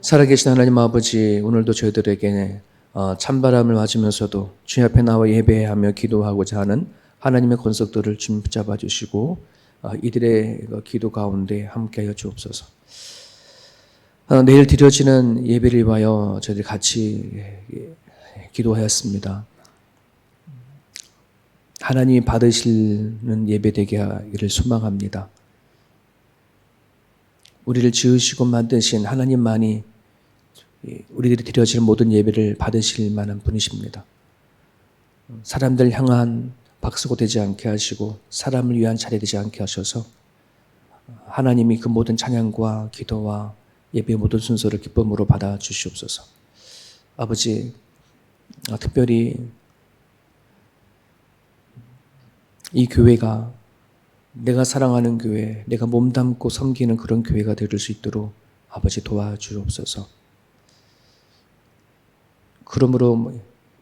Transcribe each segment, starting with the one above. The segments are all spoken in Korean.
살아계신 하나님 아버지 오늘도 저희들에게 어, 찬바람을 맞으면서도 주님 앞에 나와 예배하며 기도하고자 하는 하나님의 권속들을 주님 붙잡아 주시고 어, 이들의 그 기도 가운데 함께하여 주옵소서. 어, 내일 드려지는 예배를 위하여 저희들 같이 예, 예, 기도하였습니다. 하나님이 받으시는 예배 되게 하기를 소망합니다. 우리를 지으시고 만드신 하나님만이 우리들이 드려질 모든 예배를 받으실 만한 분이십니다. 사람들 향한 박수고 되지 않게 하시고 사람을 위한 자리 되지 않게 하셔서 하나님이 그 모든 찬양과 기도와 예배의 모든 순서를 기쁨으로 받아 주시옵소서. 아버지, 특별히 이 교회가 내가 사랑하는 교회, 내가 몸담고 섬기는 그런 교회가 될 수 있도록 아버지 도와주옵소서. 그러므로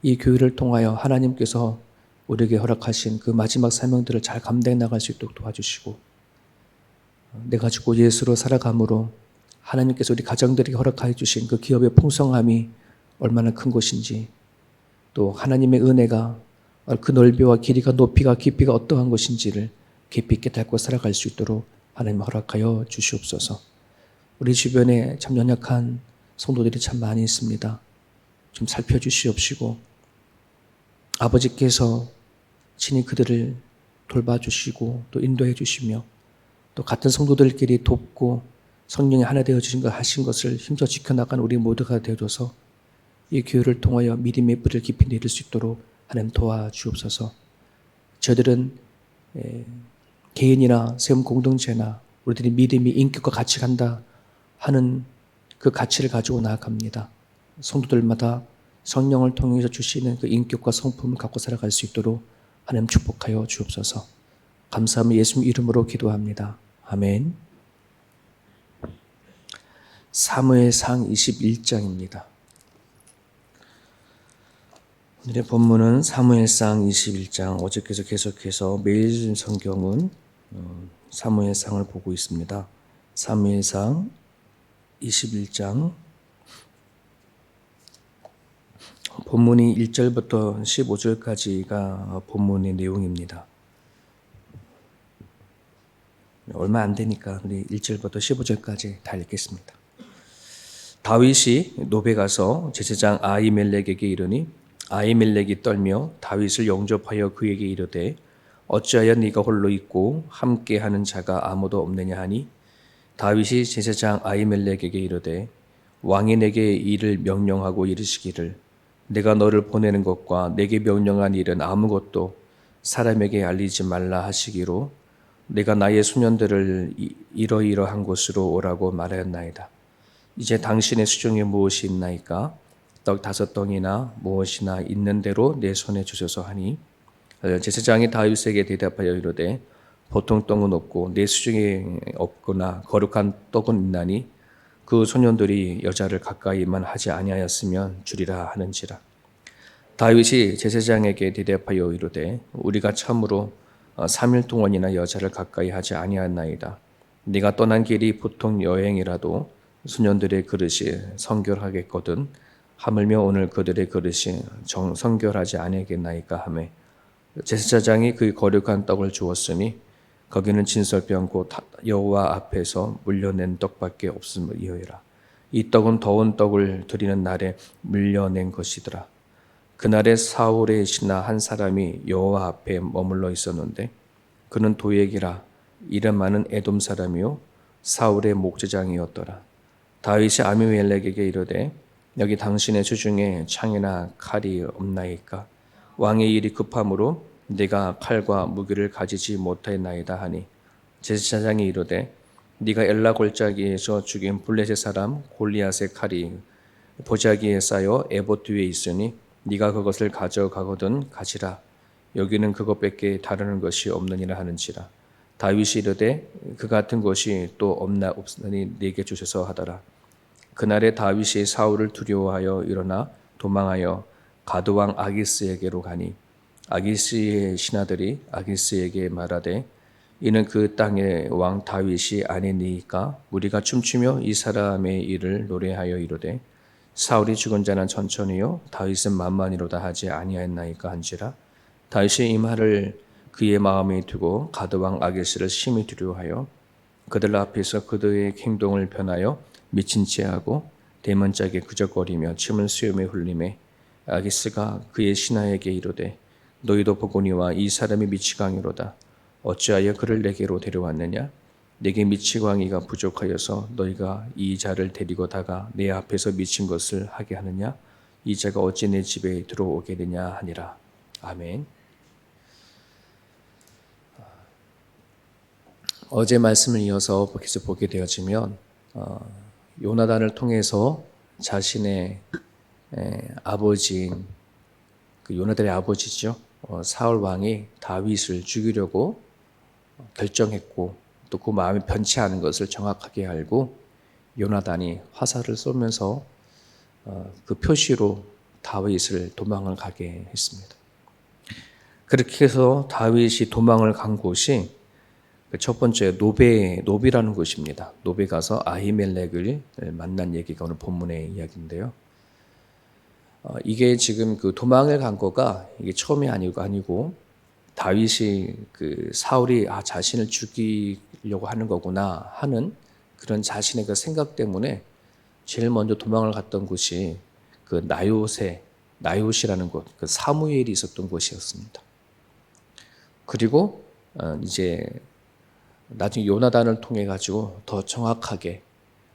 이 교회를 통하여 하나님께서 우리에게 허락하신 그 마지막 사명들을 잘 감당해 나갈 수 있도록 도와주시고 내가 죽고 예수로 살아감으로 하나님께서 우리 가정들에게 허락하여 주신 그 기업의 풍성함이 얼마나 큰 것인지 또 하나님의 은혜가 그 넓이와 길이가 높이가 깊이가 어떠한 것인지를 깊이 있게 닮고 살아갈 수 있도록 하나님 허락하여 주시옵소서. 우리 주변에 참 연약한 성도들이 참 많이 있습니다. 좀 살펴주시옵시고 아버지께서 친히 그들을 돌봐주시고 또 인도해 주시며 또 같은 성도들끼리 돕고 성령이 하나 되어 주신 것 하신 것을 힘써 지켜나간 우리 모두가 되어줘서 이 교회를 통하여 믿음의 뿌리를 깊이 내릴 수 있도록 하나님 도와주옵소서. 저들은 개인이나 세움 공동체나 우리들이 믿음이 인격과 같이 간다 하는 그 가치를 가지고 나아갑니다. 성도들마다 성령을 통해서 주시는 그 인격과 성품을 갖고 살아갈 수 있도록 하나님 축복하여 주옵소서. 감사하며 예수님 이름으로 기도합니다. 아멘. 사무엘상 21장입니다. 오늘의 본문은 사무엘상 21장 어저께서 계속해서 매일 성경은 어, 사무엘상을 보고 있습니다. 사무엘상 21장 본문이 1절부터 15절까지가 본문의 내용입니다. 얼마 안 되니까 우리 1절부터 15절까지 다 읽겠습니다. 다윗이 노베 가서 제사장 아이멜렉에게 이르니 아이멜렉이 떨며 다윗을 영접하여 그에게 이르되 어찌하여 네가 홀로 있고 함께하는 자가 아무도 없느냐 하니 다윗이 제사장 아이멜렉에게 이르되 왕이 내게 이를 명령하고 이르시기를 내가 너를 보내는 것과 내게 명령한 일은 아무것도 사람에게 알리지 말라 하시기로 내가 나의 수년들을 이러이러한 곳으로 오라고 말하였나이다. 이제 당신의 수중에 무엇이 있나이까? 떡 다섯 덩이나 무엇이나 있는 대로 내 손에 주셔서 하니 제사장이 다윗에게 대답하여 이르되 보통 떡은 없고 내 수중에 없거나 거룩한 떡은 있나니 그 소년들이 여자를 가까이만 하지 아니하였으면 주리라 하는지라. 다윗이 제사장에게 대답하여 이르되 우리가 참으로 3일 동안이나 여자를 가까이 하지 아니하나이다. 네가 떠난 길이 보통 여행이라도 소년들의 그릇이 성결하겠거든 하물며 오늘 그들의 그릇이 정 성결하지 아니하겠나이까 하매 제사장이 그 거룩한 떡을 주었으니 거기는 진설병 곧 여호와 앞에서 물려낸 떡밖에 없음이어라. 이 떡은 더운 떡을 드리는 날에 물려낸 것이더라. 그날에 사울의 신하 한 사람이 여호와 앞에 머물러 있었는데 그는 도액이라 이름 많은 에돔 사람이요 사울의 목제장이었더라. 다윗이 아미멜렉에게 이르되 여기 당신의 수중에 창이나 칼이 없나이까 왕의 일이 급함으로 네가 칼과 무기를 가지지 못하였나이다 하니 제사장이 이르되 네가 엘라 골짜기에서 죽인 블레셋 사람 골리앗의 칼이 보자기에 쌓여 에봇 뒤에 있으니 네가 그것을 가져가거든 가지라. 여기는 그것밖에 다르는 것이 없느니라 하는지라. 다윗이 이르되 그 같은 것이 또 없나 없으니 네게 주셔서 하더라. 그날에 다윗이 사울을 두려워하여 일어나 도망하여 가드왕 아기스에게로 가니 아기스의 신하들이 아기스에게 말하되 이는 그 땅의 왕 다윗이 아니니까 우리가 춤추며 이 사람의 일을 노래하여 이르되 사울이 죽은 자는 천천히요 다윗은 만만이로다 하지 아니하였나이까 한지라. 다윗이 이 말을 그의 마음에 두고 가드 왕 아게스를 심히 두려워하여 그들 앞에서 그들의 행동을 변하여 미친 채 하고 대문짝에 그적거리며 침을 수염에 흘림에 아기스가 그의 신하에게 이르되 너희도 보거니와 이 사람이 미치광이로다. 어찌하여 그를 내게로 데려왔느냐? 내게 미치광이가 부족하여서 너희가 이 자를 데리고 다가 내 앞에서 미친 것을 하게 하느냐? 이 자가 어찌 내 집에 들어오게 되냐 하니라. 아멘. 어제 말씀을 이어서 계속 보게 되어지면 어, 요나단을 통해서 자신의 에, 아버지인 그 요나단의 아버지죠 어, 사울 왕이 다윗을 죽이려고 결정했고 또 그 마음이 변치 않은 것을 정확하게 알고 요나단이 화살을 쏘면서 어, 그 표시로 다윗을 도망을 가게 했습니다. 그렇게 해서 다윗이 도망을 간 곳이 그첫 번째 노베 노비라는 곳입니다. 노베 가서 아히멜렉을 만난 얘기가 오늘 본문의 이야기인데요. 어, 이게 지금 그 도망을 간 거가 이게 처음이 아니고 아니고 다윗이 그 사울이 아 자신을 죽이려고 하는 거구나 하는 그런 자신의 그 생각 때문에 제일 먼저 도망을 갔던 곳이 그 나요세 나요시라는 곳, 그 사무엘이 있었던 곳이었습니다. 그리고 어, 이제 나중에 요나단을 통해 가지고 더 정확하게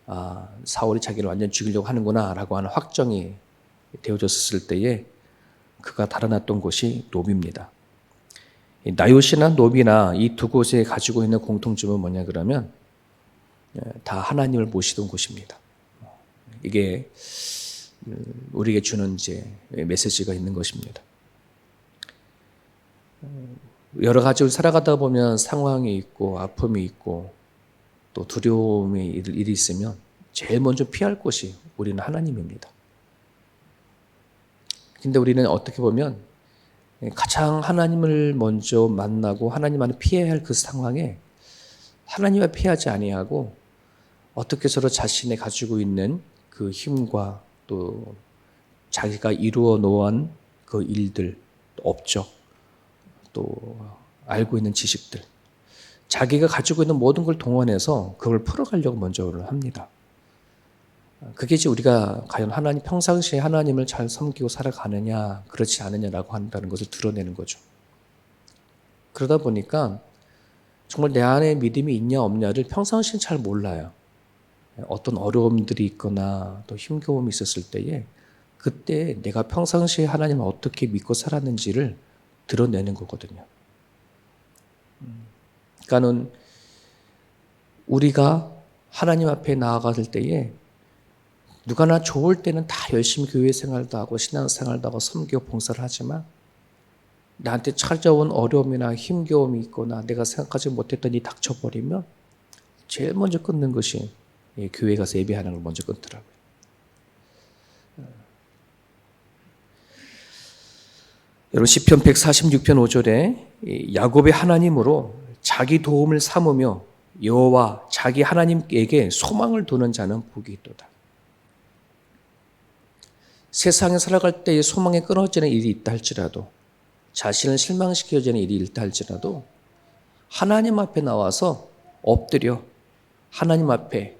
아, 사울이 자기를 완전 죽이려고 하는구나라고 하는 확정이 되어졌을 때에 그가 달아났던 곳이 노비입니다. 이 나요시나 노비나 이 두 곳에 가지고 있는 공통점은 뭐냐 그러면 예, 다 하나님을 모시던 곳입니다. 이게 음, 우리에게 주는 이제 메시지가 있는 것입니다. 여러 가지로 살아가다 보면 상황이 있고 아픔이 있고 또 두려움이 일- 일이 있으면 제일 먼저 피할 곳이 우리는 하나님입니다. 근데 우리는 어떻게 보면 가장 하나님을 먼저 만나고 하나님 안에 피해야 할 그 상황에 하나님을 피하지 아니하고 어떻게 서로 자신의 가지고 있는 그 힘과 또 자기가 이루어 놓은 그 일들, 업적, 또 알고 있는 지식들, 자기가 가지고 있는 모든 걸 동원해서 그걸 풀어가려고 먼저를 합니다. 그게 이제 우리가 과연 하나님 평상시에 하나님을 잘 섬기고 살아가느냐 그렇지 않느냐라고 한다는 것을 드러내는 거죠. 그러다 보니까 정말 내 안에 믿음이 있냐 없냐를 평상시엔 잘 몰라요. 어떤 어려움들이 있거나 또 힘겨움이 있었을 때에 그때 내가 평상시에 하나님을 어떻게 믿고 살았는지를 드러내는 거거든요. 음, 그러니까는 우리가 하나님 앞에 나아갔을 때에 누가나 좋을 때는 다 열심히 교회 생활도 하고 신앙 생활도 하고 섬기고 봉사를 하지만 나한테 찾아온 어려움이나 힘겨움이 있거나 내가 생각하지 못했던 이 닥쳐버리면 제일 먼저 끊는 것이 이 교회 가서 예배하는 걸 먼저 끊더라고요. 여러분 시편 146편 5절에 야곱의 하나님으로 자기 도움을 삼으며 여호와 자기 하나님에게 소망을 두는 자는 복이 있도다. 세상에 살아갈 때에 소망에 끊어지는 일이 있다 할지라도 자신을 실망시켜지는 일이 있다 할지라도 하나님 앞에 나와서 엎드려 하나님 앞에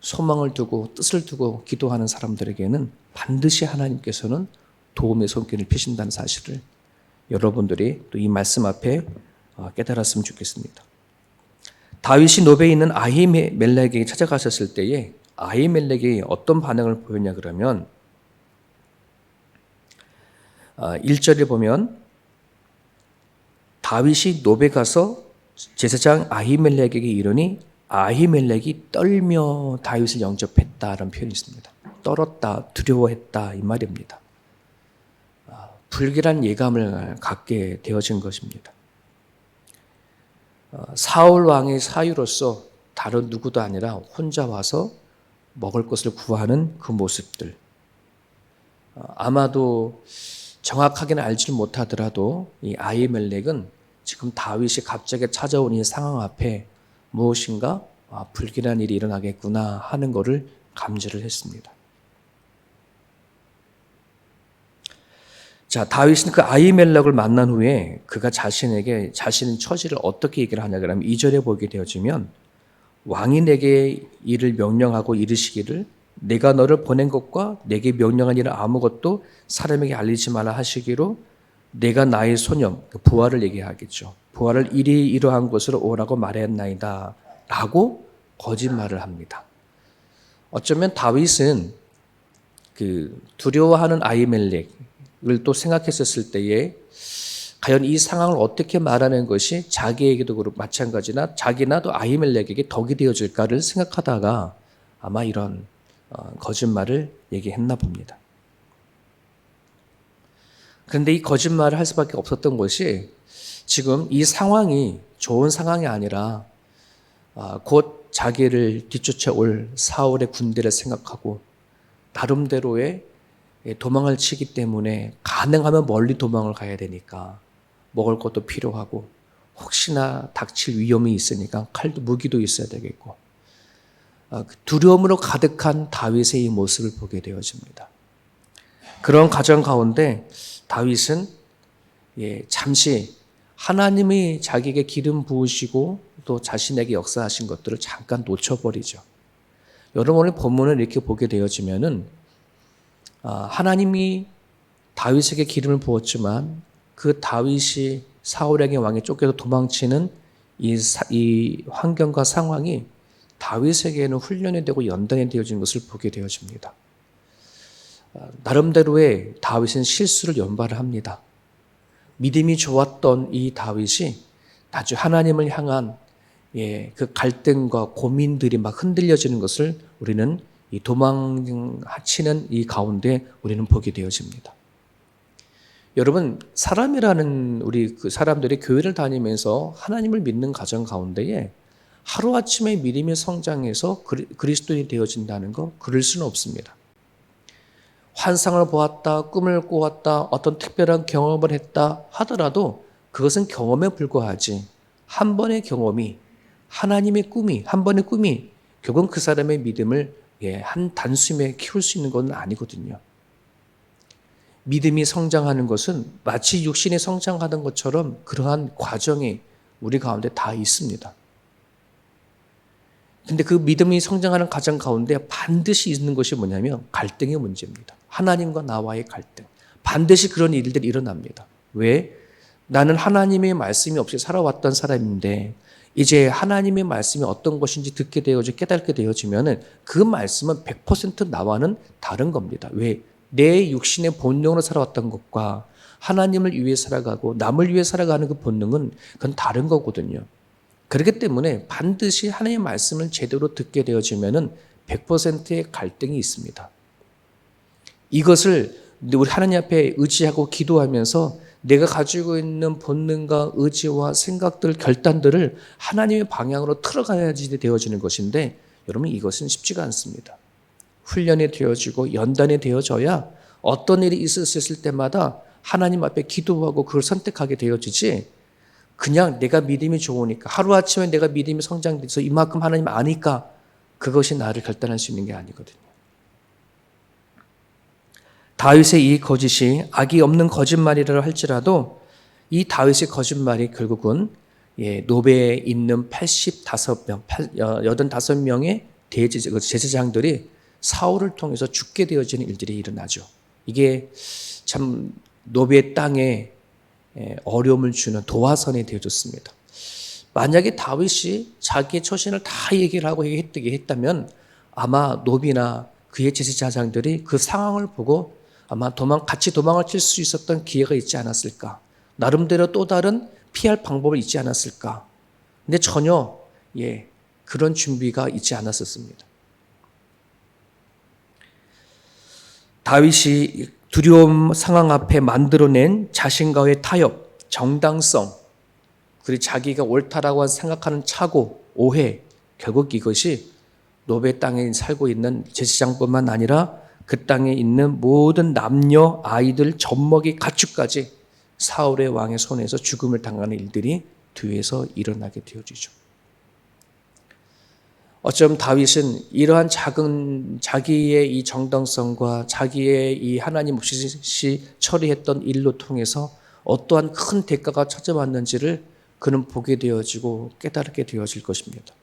소망을 두고 뜻을 두고 기도하는 사람들에게는 반드시 하나님께서는 도움의 손길을 펴신다는 사실을 여러분들이 또 이 말씀 앞에 어, 깨달았으면 좋겠습니다. 다윗이 노베에 있는 아히멜렉에게 찾아가셨을 때에 아히멜렉이 어떤 반응을 보였냐 그러면 1절에 보면 다윗이 노베 가서 제사장 아히멜렉에게 이르니 아히멜렉이 떨며 다윗을 영접했다라는 표현이 있습니다. 떨었다, 두려워했다 이 말입니다. 아, 불길한 예감을 갖게 되어진 것입니다. 어, 사울 왕의 사유로서 다른 누구도 아니라 혼자 와서 먹을 것을 구하는 그 모습들. 어, 아마도 정확하게는 알지를 못하더라도 이 아이멜렉은 지금 다윗이 갑자기 찾아온 이 상황 앞에 무엇인가 아, 불길한 일이 일어나겠구나 하는 것을 감지를 했습니다. 자, 다윗은 그 아이멜렉을 만난 후에 그가 자신에게 자신의 처지를 어떻게 얘기를 하냐 그러면 2절에 보게 되어지면 왕이 내게 이를 명령하고 이르시기를 내가 너를 보낸 것과 내게 명령한 일은 아무것도 사람에게 알리지 말라 하시기로 내가 나의 소년 그 부하를 얘기하겠죠. 부하를 이리 이러한 곳으로 오라고 말했나이다. 라고 거짓말을 합니다. 어쩌면 다윗은 그 두려워하는 아이멜렉을 또 생각했었을 때에 과연 이 상황을 어떻게 말하는 것이 자기에게도 그렇고 마찬가지나 자기나 또 아이멜렉에게 덕이 되어질까를 생각하다가 아마 이런 어, 거짓말을 얘기했나 봅니다. 그런데 이 거짓말을 할 수밖에 없었던 것이 지금 이 상황이 좋은 상황이 아니라 아, 곧 자기를 뒤쫓아 올 사울의 군대를 생각하고 나름대로의 도망을 치기 때문에 가능하면 멀리 도망을 가야 되니까 먹을 것도 필요하고 혹시나 닥칠 위험이 있으니까 칼도 무기도 있어야 되겠고 두려움으로 가득한 다윗의 이 모습을 보게 되어집니다. 그런 가정 가운데 다윗은 예, 잠시 하나님이 자기에게 기름 부으시고 또 자신에게 역사하신 것들을 잠깐 놓쳐버리죠. 여러분 오늘 본문을 이렇게 보게 되어지면은 아, 하나님이 다윗에게 기름을 부었지만 그 다윗이 사울에게 왕에 쫓겨서 도망치는 이, 사, 이 환경과 상황이 다윗에게는 훈련이 되고 연단이 되어진 것을 보게 되어집니다. 아, 나름대로의 다윗은 실수를 연발을 합니다. 믿음이 좋았던 이 다윗이 아주 하나님을 향한 예, 그 갈등과 고민들이 막 흔들려지는 것을 우리는 이 도망치는 이 가운데 우리는 보게 되어집니다. 여러분, 사람이라는 우리 그 사람들이 교회를 다니면서 하나님을 믿는 가정 가운데에 하루아침에 믿음이 성장해서 그리스도인이 되어진다는 거, 그럴 수는 없습니다. 환상을 보았다, 꿈을 꾸었다, 어떤 특별한 경험을 했다 하더라도 그것은 경험에 불과하지. 한 번의 경험이, 하나님의 꿈이, 한 번의 꿈이 결국은 그 사람의 믿음을 예, 한 단숨에 키울 수 있는 건 아니거든요. 믿음이 성장하는 것은 마치 육신이 성장하는 것처럼 그러한 과정이 우리 가운데 다 있습니다. 근데 그 믿음이 성장하는 과정 가운데 반드시 있는 것이 뭐냐면 갈등의 문제입니다. 하나님과 나와의 갈등. 반드시 그런 일들이 일어납니다. 왜? 나는 하나님의 말씀이 없이 살아왔던 사람인데 이제 하나님의 말씀이 어떤 것인지 듣게 되어지 깨닫게 되어지면은 그 말씀은 100% 나와는 다른 겁니다. 왜? 내 육신의 본능으로 살아왔던 것과 하나님을 위해 살아가고 남을 위해 살아가는 그 본능은 그건 다른 거거든요. 그렇기 때문에 반드시 하나님의 말씀을 제대로 듣게 되어지면은 100%의 갈등이 있습니다. 이것을 우리 하나님 앞에 의지하고 기도하면서 내가 가지고 있는 본능과 의지와 생각들, 결단들을 하나님의 방향으로 틀어가야지 되어지는 것인데 여러분 이것은 쉽지가 않습니다. 훈련이 되어지고 연단이 되어져야 어떤 일이 있었을 때마다 하나님 앞에 기도하고 그걸 선택하게 되어지지 그냥 내가 믿음이 좋으니까 하루아침에 내가 믿음이 성장돼서 이만큼 하나님 아니까 그것이 나를 결단할 수 있는 게 아니거든요. 다윗의 이 거짓이 악이 없는 거짓말이라 할지라도 이 다윗의 거짓말이 결국은 예, 노베에 있는 85명, 85명의 대제사장들이 사울을 통해서 죽게 되어지는 일들이 일어나죠. 이게 참 노베 땅에 예, 어려움을 주는 도화선이 되어졌습니다. 만약에 다윗이 자기의 처신을 다 얘기를 하고 했다면 아마 노비나 그의 제사장들이 그 상황을 보고 아마 도망, 같이 도망을 칠 수 있었던 기회가 있지 않았을까. 나름대로 또 다른 피할 방법을 있지 않았을까. 근데 전혀, 예, 그런 준비가 있지 않았었습니다. 다윗이 두려움 상황 앞에 만들어낸 자신과의 타협, 정당성, 그리고 자기가 옳다라고 생각하는 착오, 오해, 결국 이것이 노베 땅에 살고 있는 제사장뿐만 아니라 그 땅에 있는 모든 남녀, 아이들, 젖먹이, 가축까지 사울의 왕의 손에서 죽음을 당하는 일들이 뒤에서 일어나게 되어지죠. 어쩜 다윗은 이러한 작은 자기의 이 정당성과 자기의 이 하나님 없이 처리했던 일로 통해서 어떠한 큰 대가가 찾아왔는지를 그는 보게 되어지고 깨달게 되어질 것입니다.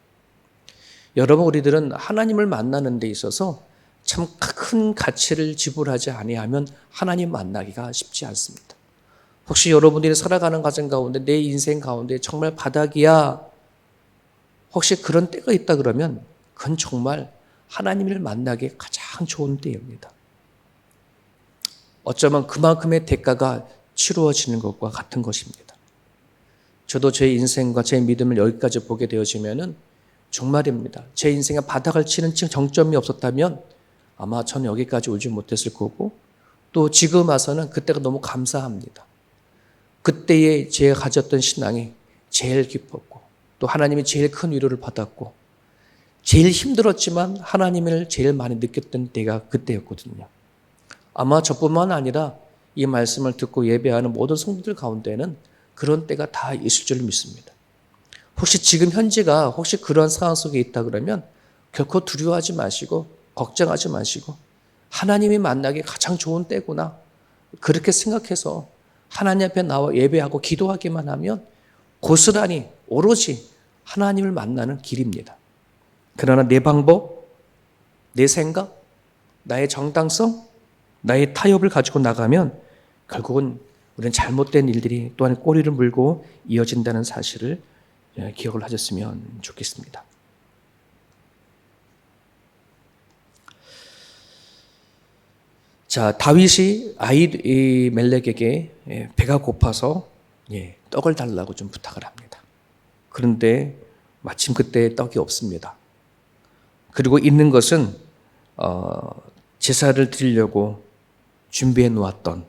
여러분 우리들은 하나님을 만나는 데 있어서 참 큰 가치를 지불하지 아니하면 하나님 만나기가 쉽지 않습니다. 혹시 여러분들이 살아가는 과정 가운데 내 인생 가운데 정말 바닥이야. 혹시 그런 때가 있다 그러면 그건 정말 하나님을 만나기 가장 좋은 때입니다. 어쩌면 그만큼의 대가가 치루어지는 것과 같은 것입니다. 저도 제 인생과 제 믿음을 여기까지 보게 되어지면은 정말입니다. 제 인생에 바닥을 치는 정점이 없었다면 아마 저는 여기까지 오지 못했을 거고 또 지금 와서는 그때가 너무 감사합니다. 그때에 제가 가졌던 신앙이 제일 기뻤고 또 하나님이 제일 큰 위로를 받았고 제일 힘들었지만 하나님을 제일 많이 느꼈던 때가 그때였거든요. 아마 저뿐만 아니라 이 말씀을 듣고 예배하는 모든 성도들 가운데는 그런 때가 다 있을 줄 믿습니다. 혹시 지금 현재가 혹시 그런 상황 속에 있다 그러면 결코 두려워하지 마시고 걱정하지 마시고 하나님이 만나기 가장 좋은 때구나. 그렇게 생각해서 하나님 앞에 나와 예배하고 기도하기만 하면 고스란히 오로지 하나님을 만나는 길입니다. 그러나 내 방법, 내 생각, 나의 정당성, 나의 타협을 가지고 나가면 결국은 우리는 잘못된 일들이 또한 꼬리를 물고 이어진다는 사실을 예, 기억을 하셨으면 좋겠습니다. 자, 다윗이 아이 멜렉에게 예, 배가 고파서 예, 떡을 달라고 좀 부탁을 합니다. 그런데 마침 그때 떡이 없습니다. 그리고 있는 것은 어, 제사를 드리려고 준비해 놓았던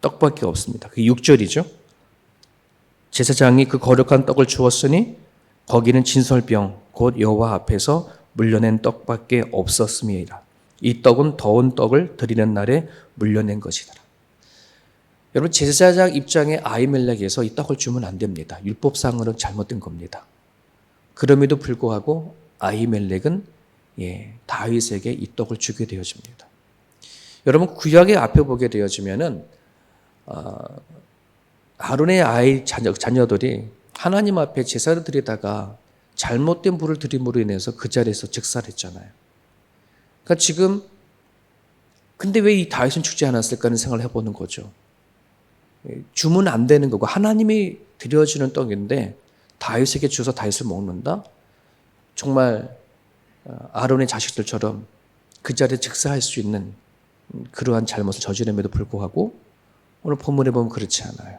떡밖에 없습니다. 그 6절이죠. 제사장이 그 거룩한 떡을 주었으니 거기는 진설병 곧 여호와 앞에서 물려낸 떡밖에 없었음이라. 이 떡은 더운 떡을 드리는 날에 물려낸 것이더라. 여러분 제사장 입장의 아이멜렉에서 이 떡을 주면 안 됩니다. 율법상으로 잘못된 겁니다. 그럼에도 불구하고 아이멜렉은 예, 다윗에게 이 떡을 주게 되어집니다. 여러분 구약의 앞에 보게 되어지면은 어, 아론의 아이 자녀, 자녀들이 하나님 앞에 제사를 드리다가 잘못된 불을 드림으로 인해서 그 자리에서 즉살했잖아요. 그러니까 지금 근데 왜 이 다윗은 죽지 않았을까 하는 생각을 해보는 거죠. 주문 안 되는 거고 하나님이 드려주는 떡인데 다윗에게 주서 다윗을 먹는다? 정말 어, 아론의 자식들처럼 그 자리에 즉사할 수 있는 그러한 잘못을 저지름에도 불구하고 오늘 본문에 보면 그렇지 않아요.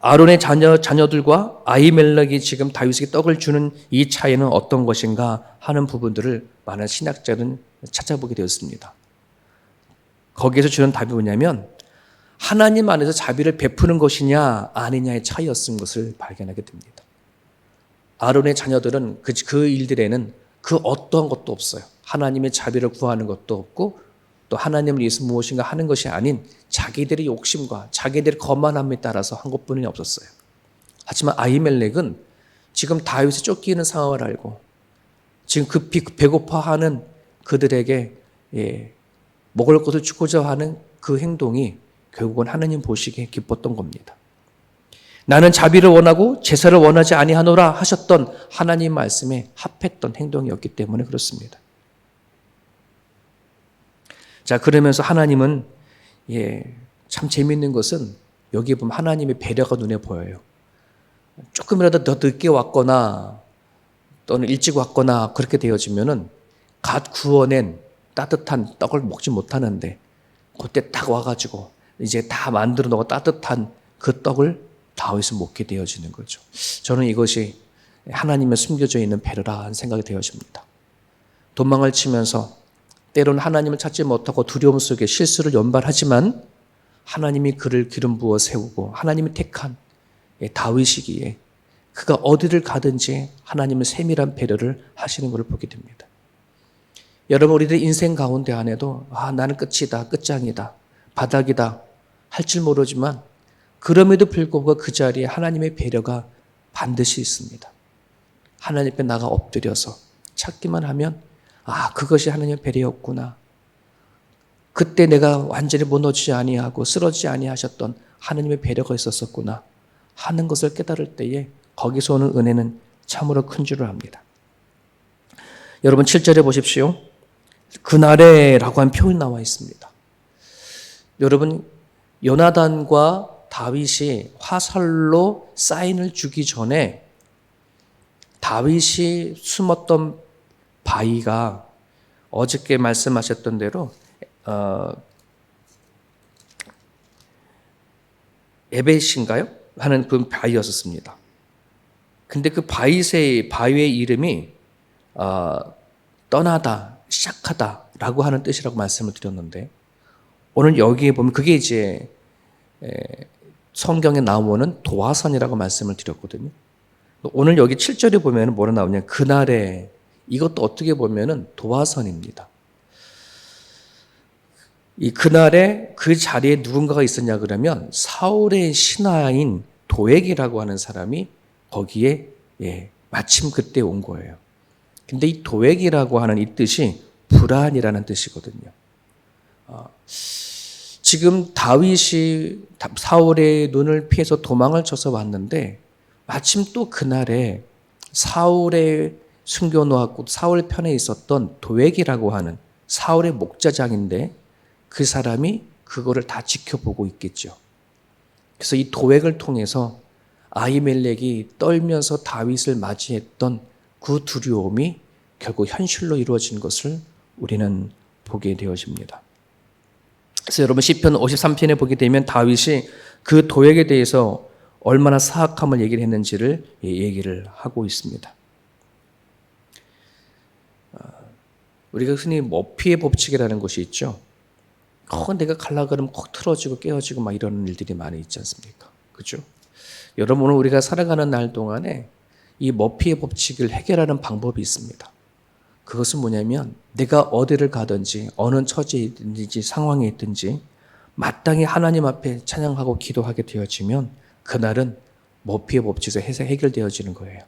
아론의 자녀, 자녀들과 아이멜렉이 지금 다윗에게 떡을 주는 이 차이는 어떤 것인가 하는 부분들을 많은 신학자는 찾아보게 되었습니다. 거기에서 주는 답이 뭐냐면 하나님 안에서 자비를 베푸는 것이냐 아니냐의 차이였은 것을 발견하게 됩니다. 아론의 자녀들은 그, 그 일들에는 그 어떠한 것도 없어요. 하나님의 자비를 구하는 것도 없고 또 하나님을 위해서 무엇인가 하는 것이 아닌 자기들의 욕심과 자기들의 거만함에 따라서 한 것뿐이 없었어요. 하지만 아이멜렉은 지금 다윗이 쫓기는 상황을 알고 지금 급히 배고파하는 그들에게 예, 먹을 것을 주고자 하는 그 행동이 결국은 하나님 보시기에 기뻤던 겁니다. 나는 자비를 원하고 제사를 원하지 아니하노라 하셨던 하나님 말씀에 합했던 행동이었기 때문에 그렇습니다. 자, 그러면서 하나님은 예, 참 재밌는 것은 여기 보면 하나님의 배려가 눈에 보여요. 조금이라도 더 늦게 왔거나 또는 일찍 왔거나 그렇게 되어지면은 갓 구워낸 따뜻한 떡을 먹지 못하는데 그때 딱 와가지고 이제 다 만들어 놓고 따뜻한 그 떡을 다윗은 먹게 되어지는 거죠. 저는 이것이 하나님의 숨겨져 있는 배려라 생각이 되어집니다. 도망을 치면서 때로는 하나님을 찾지 못하고 두려움 속에 실수를 연발하지만 하나님이 그를 기름 부어 세우고 하나님이 택한 예, 다윗이기에 그가 어디를 가든지 하나님은 세밀한 배려를 하시는 것을 보게 됩니다. 여러분 우리들 인생 가운데 안에도 아 나는 끝이다 끝장이다 바닥이다 할줄 모르지만 그럼에도 불구하고 그 자리에 하나님의 배려가 반드시 있습니다. 하나님 앞에 나가 엎드려서 찾기만 하면 아 그것이 하나님의 배려였구나. 그때 내가 완전히 무너지지 아니하고 쓰러지지 아니하셨던 하나님의 배려가 있었었구나 하는 것을 깨달을 때에 거기서 오는 은혜는 참으로 큰 줄을 압니다. 여러분 7절에 보십시오. 그날에라고 한 표현이 나와 있습니다. 여러분 요나단과 다윗이 화살로 사인을 주기 전에 다윗이 숨었던 바위가 어저께 말씀하셨던 대로 어, 에벳인가요? 하는 그 바위였었습니다. 근데 그 바위의 바위의 이름이 어, 떠나다, 시작하다라고 하는 뜻이라고 말씀을 드렸는데 오늘 여기에 보면 그게 이제 에, 성경에 나오는 도화선이라고 말씀을 드렸거든요. 오늘 여기 7절에 보면 뭐라 나오냐? 그날에 이것도 어떻게 보면은 도화선입니다. 이 그날에 그 자리에 누군가가 있었냐 그러면 사울의 신하인 도액이라고 하는 사람이 거기에 예, 마침 그때 온 거예요. 근데 이 도액이라고 하는 이 뜻이 불안이라는 뜻이거든요. 어, 지금 다윗이 사울의 눈을 피해서 도망을 쳐서 왔는데 마침 또 그날에 사울의 숨겨놓았고 사울 편에 있었던 도액이라고 하는 사울의 목자장인데 그 사람이 그거를 다 지켜보고 있겠죠. 그래서 이 도액을 통해서 아이멜렉이 떨면서 다윗을 맞이했던 그 두려움이 결국 현실로 이루어진 것을 우리는 보게 되어집니다. 그래서 여러분 시편 53편에 보게 되면 다윗이 그 도액에 대해서 얼마나 사악함을 얘기를 했는지를 얘기를 하고 있습니다. 아, 우리가 흔히 머피의 법칙이라는 것이 있죠. 어, 내가 갈라 그러면 콕 틀어지고 깨어지고 막 이런 일들이 많이 있지 않습니까? 그죠? 여러분 오늘 우리가 살아가는 날 동안에 이 머피의 법칙을 해결하는 방법이 있습니다. 그것은 뭐냐면 내가 어디를 가든지 어느 처지에 있든지 상황에 있든지 마땅히 하나님 앞에 찬양하고 기도하게 되어지면 그날은 머피의 법칙에서 해결되어지는 거예요.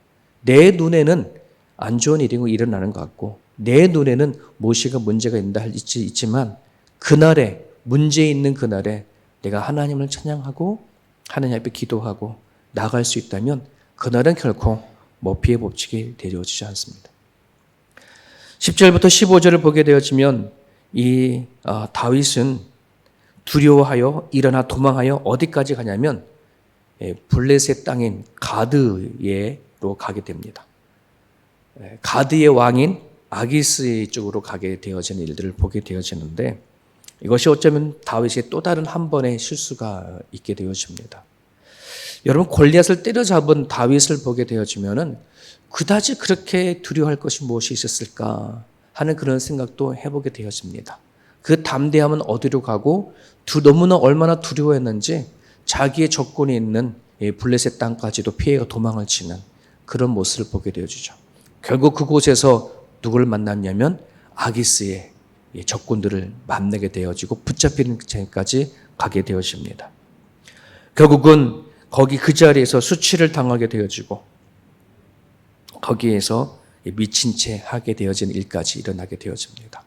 내 눈에는 안 좋은 일이 일어나는 것 같고 내 눈에는 무엇이가 문제가 있다 있지만 그날에 문제 있는 그날에 내가 하나님을 찬양하고 하나님 앞에 기도하고 나갈 수 있다면 그날은 결코 머피의 법칙이 되어지지 않습니다. 10절부터 15절을 보게 되어지면 이 어, 다윗은 두려워하여 일어나 도망하여 어디까지 가냐면 예, 블레셋 땅인 가드에로 가게 됩니다. 예, 가드의 왕인 아기스 쪽으로 가게 되어지는 일들을 보게 되어지는데 이것이 어쩌면 다윗의 또 다른 한 번의 실수가 있게 되어집니다. 여러분 골리앗을 때려잡은 다윗을 보게 되어지면은 그다지 그렇게 두려워할 것이 무엇이 있었을까 하는 그런 생각도 해보게 되어집니다. 그 담대함은 어디로 가고 두 너무나 얼마나 두려워했는지 자기의 적군이 있는 블레셋 땅까지도 피해가 도망을 치는 그런 모습을 보게 되어주죠. 결국 그곳에서 누구를 만났냐면 아기스의 적군들을 만나게 되어지고 붙잡히는 채까지 가게 되어집니다. 결국은 거기 그 자리에서 수치를 당하게 되어지고 거기에서 미친 채 하게 되어진 일까지 일어나게 되어집니다.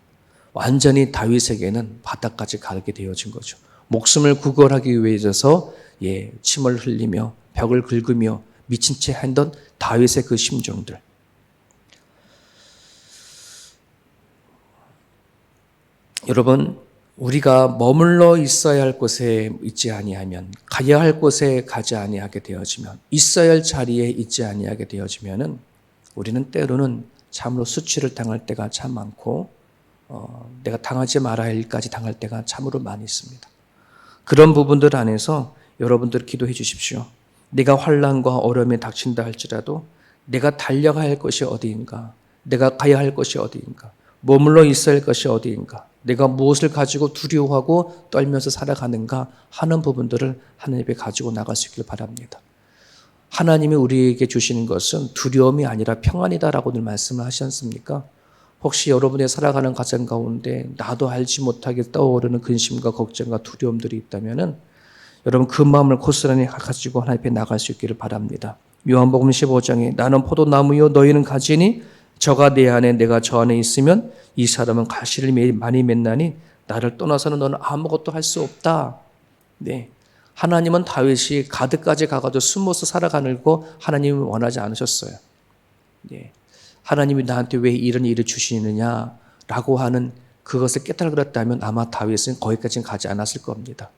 완전히 다윗에게는 바닥까지 가게 되어진 거죠. 목숨을 구걸하기 위해서 예, 침을 흘리며 벽을 긁으며 미친 채 한던 다윗의 그 심정들. 여러분 우리가 머물러 있어야 할 곳에 있지 아니하면 가야 할 곳에 가지 아니하게 되어지면 있어야 할 자리에 있지 아니하게 되어지면은 우리는 때로는 참으로 수치를 당할 때가 참 많고 어, 내가 당하지 말아야 할 일까지 당할 때가 참으로 많이 있습니다. 그런 부분들 안에서 여러분들 기도해 주십시오. 내가 환란과 어려움에 닥친다 할지라도 내가 달려가야 할 것이 어디인가? 내가 가야 할 것이 어디인가? 머물러 있어야 할 것이 어디인가? 내가 무엇을 가지고 두려워하고 떨면서 살아가는가 하는 부분들을 하나님께 가지고 나갈 수 있길 바랍니다. 하나님이 우리에게 주시는 것은 두려움이 아니라 평안이다라고 늘 말씀을 하시 않습니까? 혹시 여러분의 살아가는 가정 가운데 나도 알지 못하게 떠오르는 근심과 걱정과 두려움들이 있다면은 여러분 그 마음을 고스란히 가지고 하나님 앞에 나갈 수 있기를 바랍니다. 요한복음 15장에 나는 포도나무요 너희는 가지니 저가 내 안에 내가 저 안에 있으면 이 사람은 가시를 많이 맺나니 나를 떠나서는 너는 아무것도 할 수 없다. 네. 하나님은 다윗이 가드까지 가가지고 숨어서 살아가는 거 하나님은 원하지 않으셨어요. 네. 하나님이 나한테 왜 이런 일을 주시느냐라고 하는 그것을 깨달았다면 아마 다윗은 거기까지는 가지 않았을 겁니다.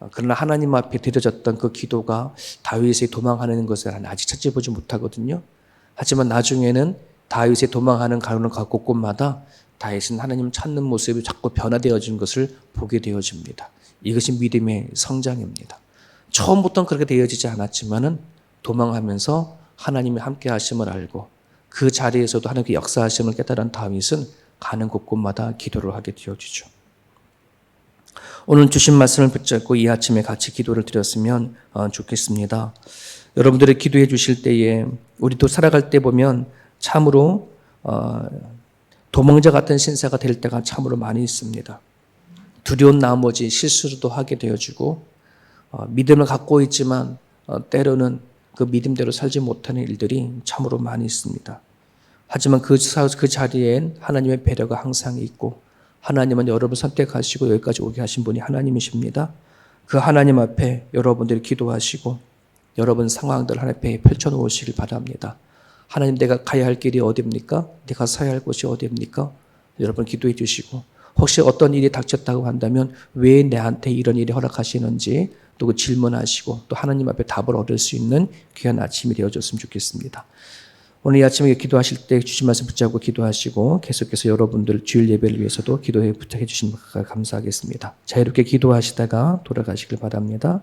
어, 그러나 하나님 앞에 드려졌던 그 기도가 다윗의 도망하는 것을 아직 찾아보지 못하거든요. 하지만 나중에는 다윗의 도망하는 가는 곳곳마다 다윗은 하나님 찾는 모습이 자꾸 변화되어지는 것을 보게 되어집니다. 이것이 믿음의 성장입니다. 처음부터는 그렇게 되어지지 않았지만은 도망하면서 하나님의 함께 하심을 알고 그 자리에서도 하나님의 역사하심을 깨달은 다윗은 가는 곳곳마다 기도를 하게 되어지죠. 오늘 주신 말씀을 붙잡고 이 아침에 같이 기도를 드렸으면 어, 좋겠습니다. 여러분들이 기도해 주실 때에 우리도 살아갈 때 보면 참으로 어, 도망자 같은 신사가 될 때가 참으로 많이 있습니다. 두려운 나머지 실수도 하게 되어지고 어, 믿음을 갖고 있지만 때로는 그 믿음대로 살지 못하는 일들이 참으로 많이 있습니다. 하지만 그, 그 자리엔 하나님의 배려가 항상 있고 하나님은 여러분 선택하시고 여기까지 오게 하신 분이 하나님이십니다. 그 하나님 앞에 여러분들이 기도하시고 여러분 상황들 하나님 앞에 펼쳐놓으시길 바랍니다. 하나님 내가 가야 할 길이 어디입니까? 내가 서야 할 곳이 어디입니까? 여러분 기도해 주시고 혹시 어떤 일이 닥쳤다고 한다면 왜 내한테 이런 일이 허락하시는지 또 그 질문하시고 또 하나님 앞에 답을 얻을 수 있는 귀한 아침이 되어줬으면 좋겠습니다. 오늘 이 아침에 기도하실 때 주신 말씀 붙잡고 기도하시고 계속해서 여러분들 주일 예배를 위해서도 기도해 부탁해 주시면 감사하겠습니다. 자유롭게 기도하시다가 돌아가시길 바랍니다.